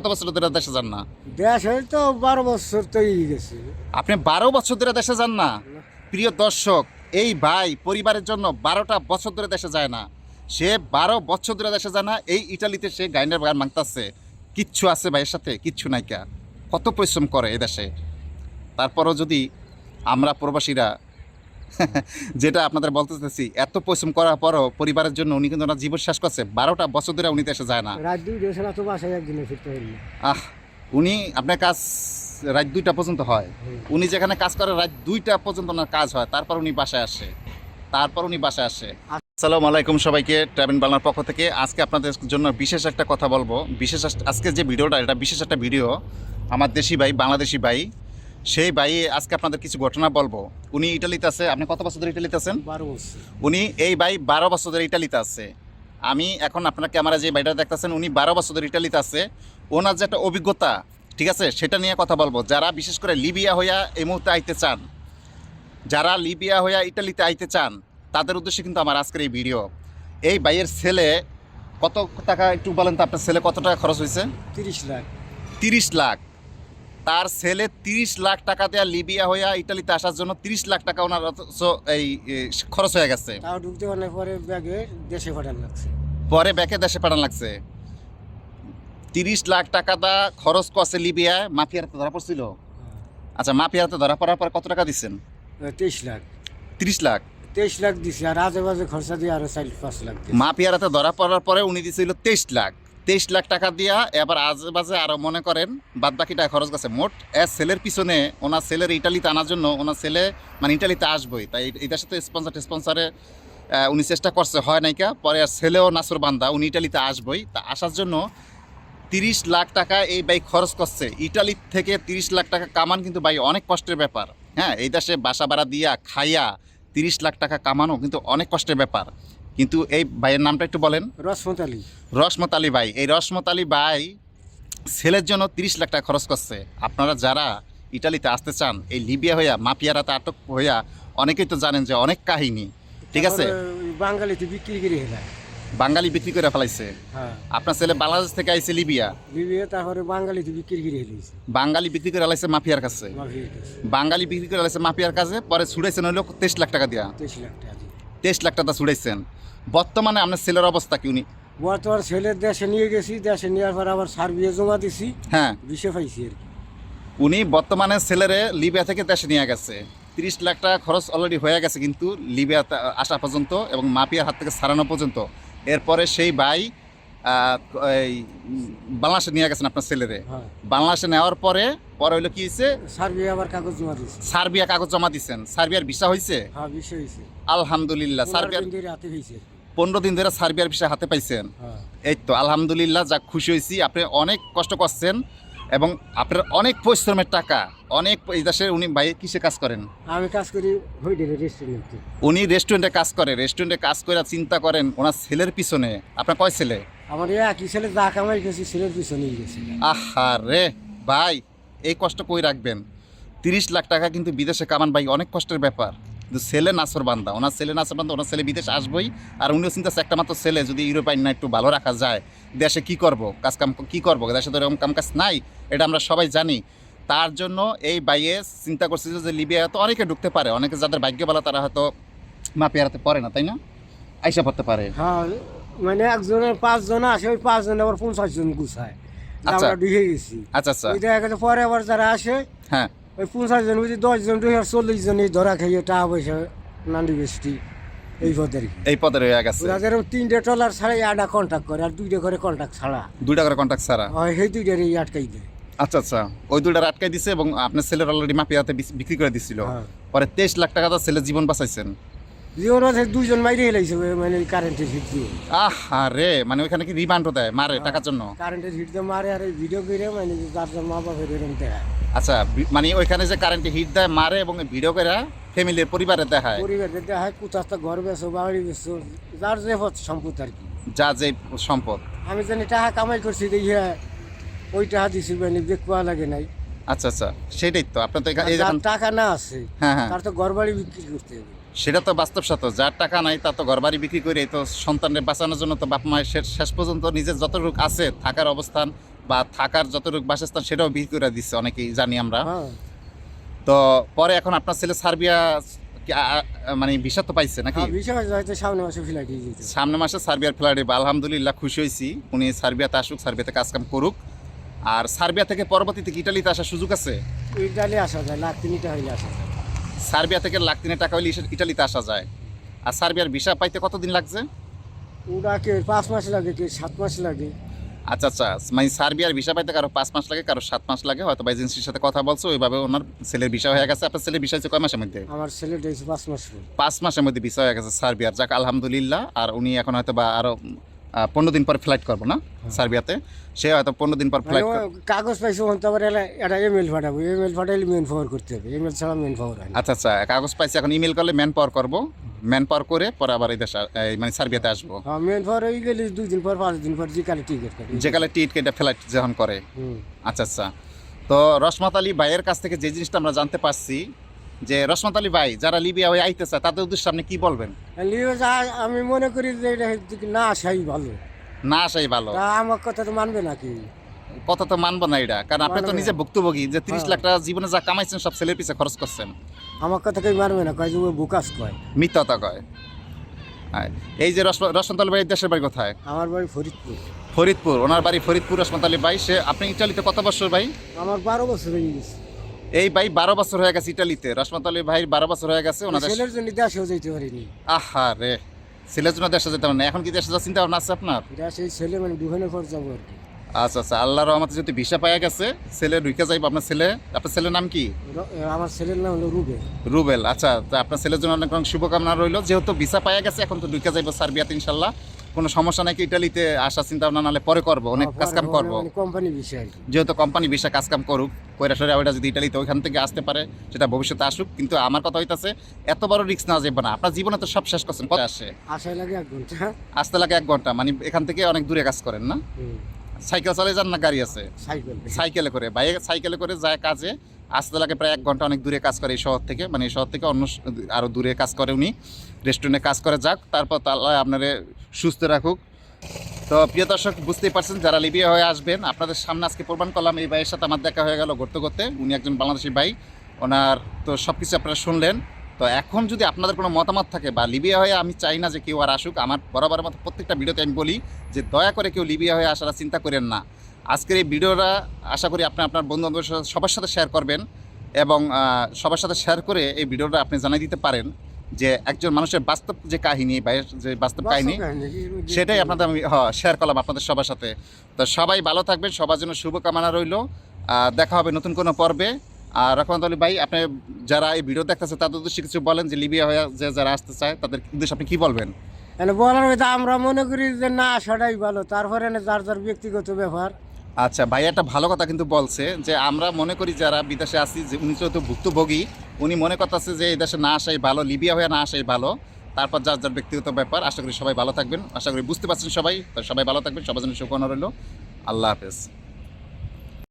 কত বছর ধরে দেশে যান না? দেশ তো বারো বছর তো গেছে। আপনি বারো বছর ধরে দেশে যান না? প্রিয় দর্শক এই ভাই পরিবারের জন্য বারোটা বছর ধরে দেশে যায় না। সে বারো বছর ধরে দেশে যায় না এই ইটালিতে সে গাইনের গান মাংতাছে কিচ্ছু আছে ভাইয়ের সাথে কিচ্ছু নাইকা কত পরিশ্রম করে এই দেশে। তারপরও যদি আমরা প্রবাসীরা যেটা আপনাদের বলতে চাইছি এত পরিশ্রম করার পরও পরিবারের জন্য উনি কিন্তু ওনার জীবন শেষ করছে। বারোটা বছর ধরে উনি দেশে যায় না। রাত দুই দেশ তো বাসায় একদিনে ফিরতে হইল আহ উনি আপনার কাজ রাত দুইটা পর্যন্ত হয়। উনি যেখানে কাজ করে রাত দুইটা পর্যন্ত ওনার কাজ হয়। তারপর উনি বাসায় আসে। তারপর উনি বাসায় আসে। আসসালামু আলাইকুম সবাইকে ট্রাভেল বাংলার পক্ষ থেকে। আজকে আপনাদের জন্য বিশেষ একটা কথা বলব। বিশেষ আজকে যে ভিডিওটা এটা বিশেষ একটা ভিডিও। আমার দেশি ভাই বাংলাদেশি ভাই। সেই ভাই আজকে আপনাদের কিছু ঘটনা বলব। উনি ইটালিতে আছে আপনি কত বছর ধরে ইটালিতে আছেন? বারো বছর। উনি এই ভাই বারো বছর ধরে ইটালিতে আছে। আমি এখন আপনার ক্যামেরা যে ভাইটা দেখতেছেন উনি বারো বছর ধরে ইটালিতে আছে। ওনার যে একটা অভিজ্ঞতা ঠিক আছে সেটা নিয়ে কথা বলব। যারা বিশেষ করে লিবিয়া হইয়া এই মুহূর্তে আইতে চান যারা লিবিয়া হইয়া ইটালিতে আইতে চান তাদের উদ্দেশ্যে কিন্তু আমার আজকের এই ভিডিও। এই ভাইয়ের ছেলে কত টাকা একটু বলেন তো আপনার ছেলে কত টাকা খরচ হয়েছে? তিরিশ লাখ। তিরিশ লাখ। তার ছেলে তিরিশ লাখ টাকা দেওয়া লিবিয়া হইয়া ইটালিতে আসার জন্য তিরিশ লাখ টাকা ওনার এই খরচ হয়ে গেছে। তাও ঢুকতে পারলে পরে ব্যাগে দেশে পাঠান লাগছে। পরে ব্যাকে দেশে পাঠান লাগছে। তিরিশ লাখ টাকা দা খরচ করছে লিবিয়ায় মাফিয়ার হাতে ধরা পড়ছিল। আচ্ছা মাফিয়ার হাতে ধরা পড়ার পরে কত টাকা দিচ্ছেন? হ্যাঁ, তেইশ লাখ। তিরিশ লাখ? তেইশ লাখ দিছি আর আজে বাজে খরচা দিয়ে আরও চার পাঁচ লাখ দিছি। মাফিয়ার হাতে ধরা পড়ার পরে উনি দিয়েছিল তেইশ লাখ। তেইশ লাখ টাকা দিয়া এবার বাজে আরও মনে করেন বাদ বাকি টাকা খরচ গেছে। মোট এ ছেলের পিছনে ওনার ছেলের ইটালিতে আনার জন্য ওনার ছেলে মানে ইটালিতে আসবই। তাই এটার সাথে স্পন্সার স্পন্সারে উনি চেষ্টা করছে, হয় নাইকা পরে আর ছেলেও নাসুর বান্দা, উনি ইটালিতে আসবই। তা আসার জন্য তিরিশ লাখ টাকা এই বাইক খরচ করছে। ইটালি থেকে তিরিশ লাখ টাকা কামান কিন্তু ভাই অনেক কষ্টের ব্যাপার। হ্যাঁ এই দেশে বাসা ভাড়া দিয়া খাইয়া তিরিশ লাখ টাকা কামানো কিন্তু অনেক কষ্টের ব্যাপার। কিন্তু এই ভাইয়ের নামটা একটু বলেন। রসমত আলী। রসমত আলী ভাই। এই রসমত আলী ভাই ছেলের জন্য তিরিশ লাখ টাকা খরচ করছে। আপনারা যারা ইটালিতে আসতে চান এই লিবিয়া হইয়া মাফিয়ারাতে আটক হইয়া অনেকেই তো জানেন যে অনেক কাহিনী। ঠিক আছে? বাঙালিতে বিক্রি করে হেলা বাঙালি বিক্রি করে ফেলাইছে। হ্যাঁ। আপনার ছেলে বাংলাদেশ থেকে আইছে লিবিয়া? বিবিএ তারপরে বাঙালিতে বিক্রি করে হেলিয়েছে বাঙালি বিক্রি করে ফেলাইছে মাফিয়ার কাছে। বাঙালি বিক্রি করে ফেলাইছে মাফিয়ার কাছে পরে ছুড়াইছেন হইল তেইশ লাখ টাকা দিয়া। তেইশ লাখ টাকা দিয়ে। তেইশ লাখ টাকা ছুড়াইছেন। বর্তমানে আপনার ছেলের অবস্থা কি উনি? বর্তমান ছেলের দেশে নিয়ে গেছি দেশে নেওয়ার পর আবার সার্বিয়ে জমা দিছি। হ্যাঁ। বিষে পাইছি আর কি। উনি বর্তমানে ছেলেরে লিবিয়া থেকে দেশে নিয়ে গেছে। তিরিশ লাখ টাকা খরচ অলরেডি হয়ে গেছে কিন্তু লিবিয়া আসা পর্যন্ত এবং মাফিয়ার হাত থেকে সারানো পর্যন্ত। এরপরে সেই ভাই এই বাংলাদেশে নিয়ে গেছেন আপনার ছেলেরে। হ্যাঁ। বাংলাদেশে নেওয়ার পরে পরে হইল কি হয়েছে সার্বিয়া আবার কাগজ জমা দিছি। সার্বিয়া কাগজ জমা দিচ্ছেন সার্বিয়ার ভিসা হয়েছে হ্যাঁ বিষে হয়েছে আলহামদুলিল্লাহ সার্বিয়ার হাতে হয়েছে। পনেরো দিন ধরে সার্বিয়ার ভিসা হাতে পাইছেন। হ্যাঁ। এই তো আলহামদুলিল্লাহ যা খুশি হয়েছি। আপনি অনেক কষ্ট করছেন এবং আপনার অনেক পরিশ্রমের টাকা অনেক এই দেশে উনি ভাই কিসে কাজ করেন? আমি কাজ করি হইডেলে রেস্টুরেন্টে উনি রেস্টুরেন্টে কাজ করে রেস্টুরেন্টে কাজ করে চিন্তা করেন ওনার ছেলের পিছনে। আপনার কয় ছেলে? আমার একই ছেলে যা কামাই গেছি ছেলের পিছনে গেছে। আহা রে ভাই এই কষ্ট কই রাখবেন? তিরিশ লাখ টাকা কিন্তু বিদেশে কামান ভাই অনেক কষ্টের ব্যাপার। কিন্তু ছেলে নাসর বান্দা। ওনার ছেলে নাসর বান্দা ওনার ছেলে বিদেশে আসবই। আর উনিও চিন্তা একটা মাত্র ছেলে যদি ইউরোপাইন না একটু ভালো রাখা যায় দেশে কি করব? কাজ কাম কি করব? দেশে তো এরকম কাম কাজ নাই এটা আমরা সবাই জানি। তার জন্য এই বাইয়ে চিন্তা করছে যে লিবিয়া তো অনেকে ঢুকতে পারে অনেকে যাদের ভাগ্য বলা তারা হয়তো মাপিয়ারাতে পারে না তাই না? আইসা পড়তে পারে। হ্যাঁ মানে একজনের পাঁচজন আসে ওই পাঁচজন আবার পঞ্চাশ জন গুছায়। আচ্ছা। আমরা ঢুকে গেছি। আচ্ছা আচ্ছা। পরে আবার যারা আসে হ্যাঁ। ওই পঞ্চাশ জন বুঝি দশ জন দুই চল্লিশ জন এই ধরা খাইয়ে টাকা পয়সা নান্দি বেশি এই পদের এই পদের হয়ে গেছে। ওদের তিনটে ট্রলার ছাড়া একটা কন্ট্যাক্ট করে আর দুইটা করে কন্ট্যাক্ট ছাড়া। দুইটা করে কন্ট্যাক্ট ছাড়া? হয় সেই দুইটারই আটকাই দেয়। আচ্ছা আচ্ছা। ওই দুইটা আটকাই দিছে এবং আপনার ছেলের অলরেডি মাফিয়াতে বিস- বিক্রি করে দিছিল। হ্যাঁ। পরে তেইশ লাখ টাকা তো ছেলের জীবন বাঁচাইছেন। মাইরে হেলাইছে মানে কারেন্টের হিট দিয়ে। আহা রে মানে ওইখানে কি রিমান্ডও দেয় মারে টাকার জন্য? কারেন্টের হিট দিয়ে মারে আর ভিডিও করে মানে মা এরকম দেখায়। আচ্ছা মানে ওইখানে যে হিট দেয় মারে এবং ভিডিও করে ফ্যামিলির পরিবারে দেখায়? পরিবারের দেখায় কোথাও ঘর বেছো বাড়ি বেছো যার যে সম্পদ আর কি। যা যে সম্পদ। আমি জানি টাকা কামাই করছি দেখিয়া ওই টাকা দিছি মানে দেখবা লাগে নাই। আচ্ছা আচ্ছা সেটাই তো আপনার তো টাকা না আছে হ্যাঁ হ্যাঁ। তার তো ঘর বাড়ি বিক্রি করতে হবে। সেটা তো বাস্তব সত্য যার টাকা নাই তার তো ঘরবাড়ি বিক্রি করে তো সন্তানের বাঁচানোর জন্য তো বাপ মায়ের শেষ পর্যন্ত নিজের যতটুকু আছে থাকার অবস্থান বা থাকার যতটুকু বাসস্থান সেটাও বিক্রি করে দিচ্ছে অনেকেই জানি আমরা। হ্যাঁ। তো পরে এখন আপনার ছেলে সার্বিয়া মানে ভিসা তো পাইছে নাকি? হ্যাঁ, সামনে মাসে ফ্লাইটে সামনে মাসে সার্বিয়ার ফ্লাইটে আলহামদুলিল্লাহ খুশি হয়েছি। উনি সার্বিয়াতে আসুক সার্বিয়াতে কাজকাম করুক। আর সার্বিয়া থেকে পরবর্তীতে ইটালিতে আসার সুযোগ আছে? ইটালি আসা যায় লাখ তিনটা হইলে আসা যায়। সার্বিয়া থেকে লাখ তিনে টাকা হলে ইসে- ইটালিতে আসা যায়। আর সার্বিয়ার ভিসা পাইতে কতদিন লাগছে? ওটা কে পাঁচ মাস লাগে কে? সাত মাস লাগে। আচ্ছা আচ্ছা। মানে সার্বিয়ার ভিসা পাইতে কারও পাঁচ মাস লাগে কারও সাত মাস লাগে হয়তো এজেন্সির সাথে কথা বলছো ওইভাবে ওনার ছেলের ভিসা হয়ে গেছে। আপনার ছেলের ভিসা হচ্ছে কয় মাসের মধ্যে? আমার হয়েছে পাঁচ মাস পাঁচ মাসের মধ্যে ভিসা হয়ে গেছে সার্বিয়ার। যাক আলহামদুলিল্লাহ। আর উনি এখন হয়তো বা আরও আহ, পনেরো দিন পর ফ্লাইট করব না? সার্বিয়াতে। সে হয়তো পনেরো দিন পর মানে ফ্লাইট কাগজ পাইছে ওখান তারপরে একটা ইমেল পাঠাবো। ইমেল পাঠাইলে মেন পাওয়ার করতে হবে। ইমেল ছাড়া মেন পাওয়ার হয় আচ্ছা আচ্ছা কাগজ পাইছি এখন ইমেল করলে ম্যান পাওয়ার করব। ম্যান পাওয়ার করে পরে আবার এই দেশে মানে সার্বিয়াতে আসব। হ্যাঁ মেন পাওয়ার হয়ে গেলে দুই দিন পর পাঁচ দিন পর যে কালে টিকিট কাটে যেকালে টিকিট কেটে ফ্লাইট যখন করে। আচ্ছা আচ্ছা। তো রসমাত আলী ভাইয়ের কাছ থেকে যে জিনিসটা আমরা জানতে পারছি যে রসমাত আলী ভাই যারা লিবিয়া হয়ে আইতে চায় তাদের উদ্দেশ্যে আপনি কি বলবেন? আমি মনে করি যে এটা না আসাই ভালো। না আসাই ভালো। আমার কথা তো মানবে নাকি? কথা তো মানবো না এটা কারণ আপনি তো নিজে। ভুক্তভোগী যে তিরিশ হ্যাঁ। লাখ টাকা জীবনে যা কামাইছেন সব ছেলের পিছে খরচ করছেন। আমার কথা কেউ মানবে না কয় যে বুকাস কয়। মিথ্যাতা কয়। এই যে রস- রসমাত আলী ভাইয়ের দেশের বাড়ি কোথায়? আমার বাড়ি ফরিদপুর। ফরিদপুর ওনার বাড়ি ফরিদপুর রসমাত আলী ভাই সে আপনি ইটালিতে কত বছর ভাই? আমার বারো বছর হয়ে গেছে। এই ভাই বারো বছর হয়ে গেছে ইটালিতে। রসমাত আলী ভাই বারো বছর হয়ে গেছে ওনাদের ছেলের জন্য দেশেও যেতে পারিনি। আহা রে ছেলের জন্য দেশে যেতে পারেন। এখন কি দেশে যাওয়ার চিন্তা ভাবনা আছে আপনার? সেই ছেলে মানে দুখানে পর যাব আর কি। আচ্ছা আচ্ছা আল্লাহ রহমতে যদি ভিসা পাওয়া গেছে ছেলে ঢুকে যাইব। আপনার ছেলে আপনার ছেলের নাম কি? আমার ছেলের নাম হলো রুবে রুবেল আচ্ছা তা আপনার ছেলের জন্য অনেক অনেক শুভকামনা রইল। যেহেতু ভিসা পাওয়া গেছে এখন তো ঢুকে যাইব সার্বিয়াতে ইনশাল্লাহ। কোনো সমস্যা নাকি ইটালিতে আসার চিন্তা ভাবনা নাহলে পরে করব অনেক কাজ কাম করব। কোম্পানি বিষয় যেহেতু কোম্পানি ভিসা কাজ কাম করুক কইরা সরে ওইটা যদি ইটালিতে ওইখান থেকে আসতে পারে সেটা ভবিষ্যতে আসুক কিন্তু আমার কথা হইতাছে এত বড় রিস্ক না যাবে না আপনার জীবনে তো সব শেষ করছেন কত আসে। আসাই লাগে এক ঘণ্টা। আসতে লাগে এক ঘণ্টা মানে এখান থেকে অনেক দূরে কাজ করেন না? সাইকেল চালিয়ে যান না গাড়ি আছে? সাইকেল সাইকেলে করে বাইরে সাইকেলে করে যায় কাজে আসতে লাগে প্রায় এক ঘণ্টা অনেক দূরে কাজ করে এই শহর থেকে। মানে এই শহর থেকে অন্য আরও দূরে কাজ করে উনি। রেস্টুরেন্টে কাজ করে যাক, তারপর তাল্লাহ আপনারে সুস্থ রাখুক। তো প্রিয় দর্শক, বুঝতেই পারছেন যারা লিবিয়া হয়ে আসবেন, আপনাদের সামনে আজকে প্রমাণ করলাম। এই ভাইয়ের সাথে আমার দেখা হয়ে গেল করতে করতে উনি একজন বাংলাদেশি ভাই। ওনার তো সব কিছু আপনারা শুনলেন। তো এখন যদি আপনাদের কোনো মতামত থাকে বা লিবিয়া হয়ে আমি চাই না যে কেউ আর আসুক, আমার বরাবর মতো প্রত্যেকটা ভিডিওতে আমি বলি যে দয়া করে কেউ লিবিয়া হয়ে আসার চিন্তা করেন না। আজকের এই ভিডিওটা আশা করি আপনি আপনার বন্ধু বান্ধবের সাথে সবার সাথে শেয়ার করবেন এবং সবার সাথে শেয়ার করে এই ভিডিওটা আপনি জানাই দিতে পারেন যে একজন মানুষের বাস্তব যে কাহিনী বা যে বাস্তব কাহিনী সেটাই আপনাদের আমি শেয়ার করলাম আপনাদের সবার সাথে। তো সবাই ভালো থাকবেন সবার জন্য শুভকামনা রইল। দেখা হবে নতুন কোনো পর্বে। আর রহমান আলী ভাই আপনি যারা এই ভিডিও দেখতেছে তাদের উদ্দেশ্যে কিছু বলেন যে লিবিয়া হয়ে যে যারা আসতে চায় তাদের উদ্দেশ্যে আপনি কি বলবেন? বলার হয়তো আমরা মনে করি যে না সেটাই ভালো। তারপরে যার যার ব্যক্তিগত ব্যাপার। আচ্ছা ভাই একটা ভালো কথা কিন্তু বলছে যে আমরা মনে করি যারা বিদেশে আসি যে উনি যেহেতু ভুক্তভোগী, উনি মনে করতেছে যে এই দেশে না আসাই ভালো, লিবিয়া হয়ে না আসাই ভালো। তারপর যার যার ব্যক্তিগত ব্যাপার, আশা করি সবাই ভালো থাকবেন। আশা করি বুঝতে পারছেন সবাই। সবাই ভালো থাকবেন, সবার জন্য শুভকামনা রইল। আল্লাহ হাফেজ।